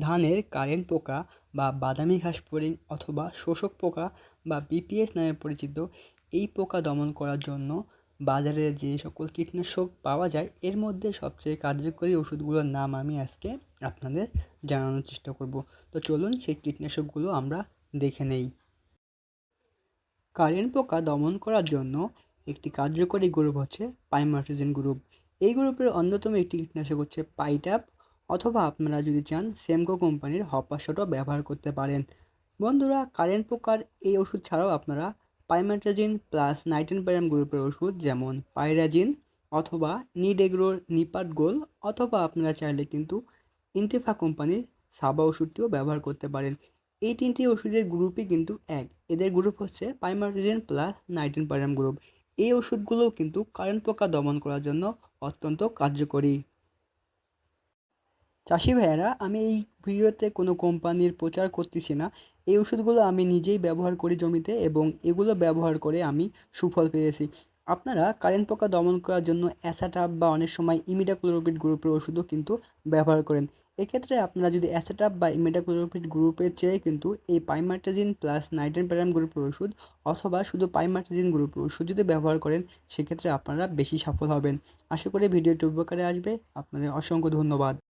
ধানের কারেন্ট পোকা বা বাদামি ঘাস ফড়িং অথবা শোষক পোকা বা বিপিএস নামে পরিচিত, এই পোকা দমন করার জন্য বাজারে যে সকল কীটনাশক পাওয়া যায়, এর মধ্যে সবচেয়ে কার্যকরী ওষুধগুলোর নাম আমি আজকে আপনাদের জানানোর চেষ্টা করব। তো চলুন সেই কীটনাশকগুলো আমরা দেখে নেই। কারেন্ট পোকা দমন করার জন্য একটি কার্যকরী গ্রুপ হচ্ছে পাইমার্টিজেন গ্রুপ। এই গ্রুপের অন্যতম একটি কীটনাশক হচ্ছে পাইটাপ। অথবা আপনারা যদি চান সেমকো কোম্পানির হপাশটও ব্যবহার করতে পারেন। বন্ধুরা কারেন্ট পোকার এই ওষুধ ছাড়াও আপনারা পাইমেট্রাজিন প্লাস নাইটেন প্যারাম গ্রুপের ওষুধ যেমন পাইরাজিন অথবা নিডেগ্রোর নিপাট গোল অথবা আপনারা চাইলে কিন্তু ইন্টিফা কোম্পানির সাবা ওষুধটিও ব্যবহার করতে পারেন। এই তিনটি ওষুধের গ্রুপই কিন্তু এক। এদের গ্রুপ হচ্ছে পাইমার্টিজেন প্লাস নাইটেন প্যারাম গ্রুপ এই ওষুধগুলোও কিন্তু কারেন্ট পোকা দমন করার জন্য অত্যন্ত কার্যকরী। চাষি ভাইয়েরা, আমি এই ভিডিওতে কোনো কোম্পানির প্রচার করতেছি না। এই ওষুধগুলো আমি নিজেই ব্যবহার করি জমিতে এবং এগুলো ব্যবহার করে আমি সুফল পেয়েছি। আপনারা কারেন্ট পোকা দমন করার জন্য অ্যাসাটাপ বা অনেক সময় ইমিডাক্লোরোপিড গ্রুপের ওষুধও কিন্তু ব্যবহার করেন। এক্ষেত্রে আপনারা যদি অ্যাসাটাপ বা ইমিডাক্লোরোপিড গ্রুপের চেয়ে কিন্তু এই পাইমার্টাজিন প্লাস নাইট্রেন প্যারাম গ্রুপের ওষুধ অথবা শুধু পাইমার্টাজিন গ্রুপের ওষুধ যদি ব্যবহার করেন, সেক্ষেত্রে আপনারা বেশি সফল হবেন। আশা করি ভিডিওটি উপকারে আসবে। আপনাদের অসংখ্য ধন্যবাদ।